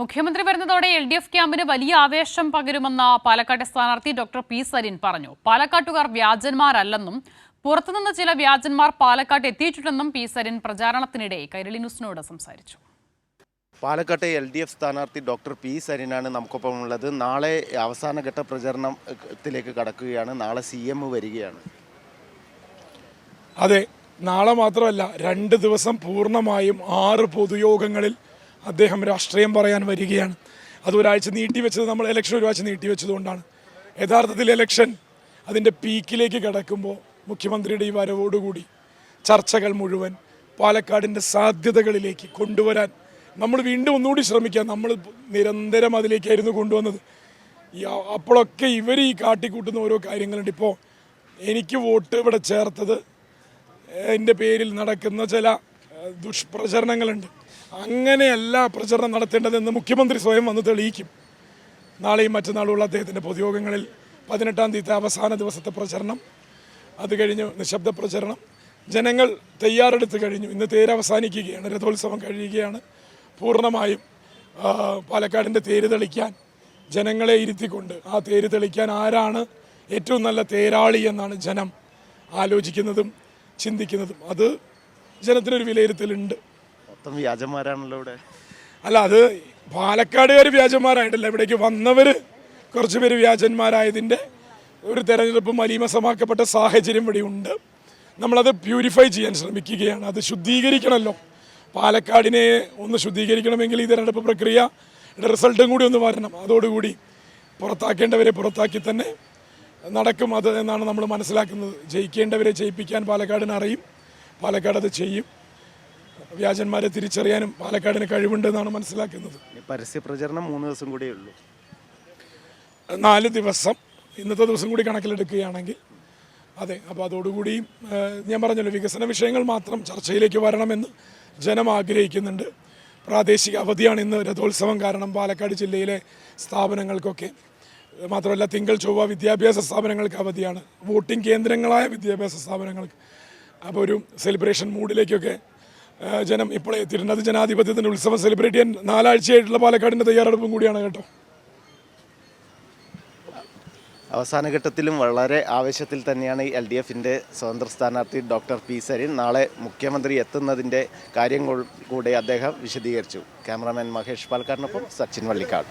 മുഖ്യമന്ത്രി വരുന്നതോടെ L D F ക്യാമ്പിന് വലിയ ആവേശം പകരുമെന്ന പാലക്കാട്ടെ സ്ഥാനാർത്ഥി ഡോക്ടർ പി സരിൻ പറഞ്ഞു. പാലക്കാട്ടുകാർ വ്യാജന്മാരല്ലെന്നും പുറത്തുനിന്ന് ചില വ്യാജന്മാർ പാലക്കാട്ട് എത്തിയിട്ടുണ്ടെന്നും പി സരിൻ പ്രചാരണത്തിനിടെ കൈരളി ന്യൂസിനോട് സംസാരിച്ചു. പാലക്കാട്ടെ എൽ ഡി എഫ് സ്ഥാനാർത്ഥി ഡോക്ടർ പി സരിനാണ് നമുക്കൊപ്പം ഉള്ളത്. നാളെ അവസാനഘട്ട പ്രചരണത്തിലേക്ക് കടക്കുകയാണ്. നാളെ സി എം വരികയാണ്. അതെ നാളെ മാത്രമല്ല രണ്ട് ദിവസം പൂർണമായും ആറ് പൊതുയോഗങ്ങളിൽ അദ്ദേഹം രാഷ്ട്രീയം പറയാൻ വരികയാണ്. അത് ഒരാഴ്ച നീട്ടിവെച്ചത് നമ്മൾ ഇലക്ഷൻ ഒരാഴ്ച നീട്ടിവെച്ചതുകൊണ്ടാണ് യഥാർത്ഥത്തിൽ ഇലക്ഷൻ അതിന്റെ പീക്കിലേക്ക് കിടക്കുമ്പോൾ മുഖ്യമന്ത്രിയുടെ ഈ വരവോടുകൂടി ചർച്ചകൾ മുഴുവൻ പാലക്കാടിന്റെ സാധ്യതകളിലേക്ക് കൊണ്ടുവരാൻ നമ്മൾ വീണ്ടും ഒന്നുകൂടി ശ്രമിക്കാം. നമ്മൾ നിരന്തരം അതിലേക്കായിരുന്നു കൊണ്ടുവന്നത്. അപ്പോഴൊക്കെ ഇവർ ഈ കാട്ടിക്കൂട്ടുന്ന ഓരോ കാര്യങ്ങളുണ്ട്. ഇപ്പോൾ എനിക്ക് വോട്ട് ഇവിടെ ചേർത്തത് എന്റെ പേരിൽ നടക്കുന്ന ചില ദുഷ്പ്രചരണങ്ങളുണ്ട്. അങ്ങനെയല്ല പ്രചരണം നടത്തേണ്ടതെന്ന് മുഖ്യമന്ത്രി സ്വയം വന്ന് തെളിയിക്കും. നാളെയും മറ്റന്നാളുള്ള അദ്ദേഹത്തിന്റെ പൊതുയോഗങ്ങളിൽ പതിനെട്ടാം തീയതി അവസാന ദിവസത്തെ പ്രചരണം അത് കഴിഞ്ഞ് നിശബ്ദ പ്രചരണം. ജനങ്ങൾ തയ്യാറെടുത്ത് കഴിഞ്ഞു. ഇന്ന് തേര് അവസാനിക്കുകയാണ് രഥോത്സവം കഴിയുകയാണ്. പൂർണമായും പാലക്കാടിന്റെ തേര് തെളിക്കാൻ ജനങ്ങളെ ഇരുത്തിക്കൊണ്ട് ആ തേര് തെളിക്കാൻ ആരാണ് ഏറ്റവും നല്ല തേരാളി എന്നാണ് ജനം ആലോചിക്കുന്നതും ചിന്തിക്കുന്നതും. അത് ജനത്തിനൊരു വിലയിരുത്തലുണ്ട്. മൊത്തം വ്യാജന്മാരാണല്ലോ ഇവിടെ. അല്ല അത് പാലക്കാടുകാർ വ്യാജന്മാരായിട്ടല്ല. ഇവിടേക്ക് വന്നവർ കുറച്ച് പേര് വ്യാജന്മാരായതിന്റെ ഒരു തെരഞ്ഞെടുപ്പ് മലീമസമാക്കപ്പെട്ട സാഹചര്യം ഇവിടെ ഉണ്ട്. നമ്മളത് പ്യൂരിഫൈ ചെയ്യാൻ ശ്രമിക്കുകയാണ്. അത് ശുദ്ധീകരിക്കണമല്ലോ. പാലക്കാടിനെ ഒന്ന് ശുദ്ധീകരിക്കണമെങ്കിൽ ഈ തെരഞ്ഞെടുപ്പ് പ്രക്രിയ റിസൾട്ടും കൂടി ഒന്ന് വരണം. അതോടുകൂടി പുറത്താക്കേണ്ടവരെ പുറത്താക്കി തന്നെ നടക്കും. അത് എന്നാണ് നമ്മൾ മനസ്സിലാക്കുന്നത്. ജയിക്കേണ്ടവരെ ജയിപ്പിക്കാൻ പാലക്കാടിന് അറിയും. പാലക്കാട് അത് ചെയ്യും. വ്യാജന്മാരെ തിരിച്ചറിയാനും പാലക്കാടിന് കഴിവുണ്ടെന്നാണ് മനസ്സിലാക്കുന്നത്. പരസ്യ പ്രചരണം മൂന്ന് ദിവസം കൂടിയേ ഉള്ളൂ. നാല് ദിവസം ഇന്നത്തെ ദിവസം കൂടി കണക്കിലെടുക്കുകയാണെങ്കിൽ. അതെ അപ്പോൾ അതോടുകൂടി ഏഹ്, ഞാൻ പറഞ്ഞല്ലോ വികസന വിഷയങ്ങൾ മാത്രം ചർച്ചയിലേക്ക് വരണമെന്ന് ജനം ആഗ്രഹിക്കുന്നുണ്ട്. പ്രാദേശിക അവധിയാണ് ഇന്ന് രഥോത്സവം കാരണം പാലക്കാട് ജില്ലയിലെ സ്ഥാപനങ്ങൾക്കൊക്കെ. മാത്രമല്ല തിങ്കൾ ചൊവ്വ വിദ്യാഭ്യാസ സ്ഥാപനങ്ങൾക്ക് അവധിയാണ്. വോട്ടിംഗ് കേന്ദ്രങ്ങളായ വിദ്യാഭ്യാസ സ്ഥാപനങ്ങൾക്ക് അപ്പോൾ ഒരു സെലിബ്രേഷൻ മൂഡിലേക്കൊക്കെ ജനം ഇപ്പോഴേ എത്തിയിട്ടുണ്ട്. അത് ജനാധിപത്യത്തിന്റെ ഉത്സവം സെലിബ്രേറ്റ് ചെയ്യാൻ നാലാഴ്ചയായിട്ടുള്ള പാലക്കാടിന്റെ തയ്യാറെടുപ്പും കൂടിയാണ് കേട്ടോ. അവസാന ഘട്ടത്തിലും വളരെ ആവേശത്തിൽ തന്നെയാണ് എൽ ഡി എഫിന്റെ സ്വതന്ത്ര സ്ഥാനാർത്ഥി ഡോക്ടർ പി സരിൻ നാളെ മുഖ്യമന്ത്രി എത്തുന്നതിന്റെ കാര്യങ്ങൾ കൂടെ അദ്ദേഹം വിശദീകരിച്ചു. ക്യാമറാമാൻ മഹേഷ് പാൽക്കാടിനൊപ്പം സച്ചിൻ വള്ളിക്കാട്.